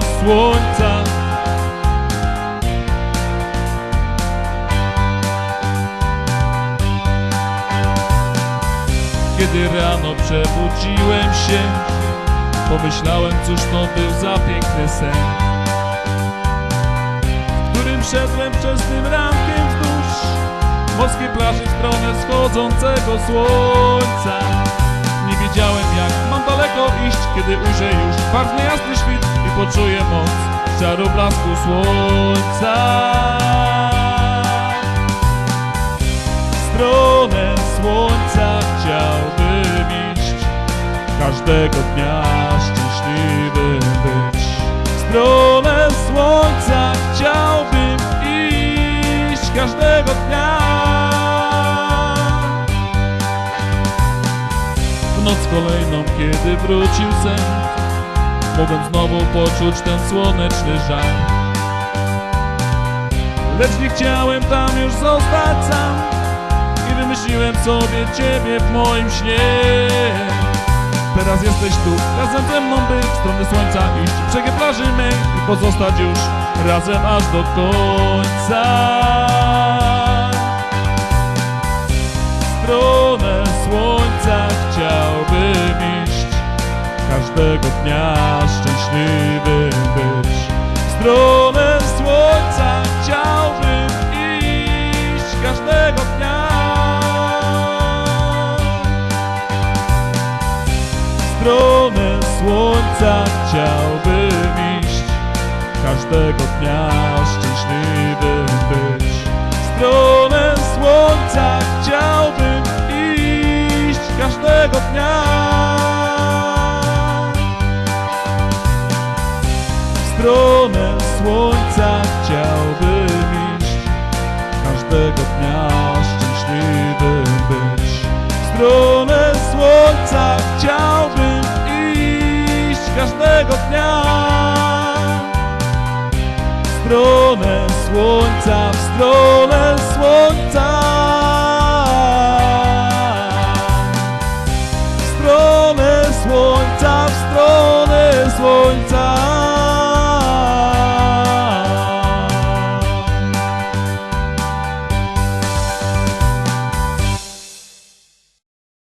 słońca. Kiedy rano przebudziłem się, pomyślałem, cóż to był za piękny sen, w którym szedłem wczesnym rankiem wzdłuż morskiej plaży w stronę schodzącego słońca. Nie wiedziałem, jak mam daleko iść, kiedy ujrzę już barwny jasny poczuję moc czaru blasku słońca. W stronę słońca chciałbym iść Każdego dnia szczęśliwym być. W stronę słońca chciałbym iść Każdego dnia. W noc kolejną, kiedy wrócił sen Mogłem znowu poczuć ten słoneczny żar Lecz nie chciałem tam już zostać sam. I wymyśliłem sobie ciebie w moim śnie. Teraz jesteś tu, razem ze mną by W stronę słońca iść, w brzegi plaży mej I pozostać już razem aż do końca stronę słońca chciałbym iść. Każdego dnia szczęśliwym być. W stronę słońca chciałbym iść. Każdego dnia. W stronę słońca każdego dnia. W stronę słońca, w stronę słońca. W stronę słońca, w stronę słońca.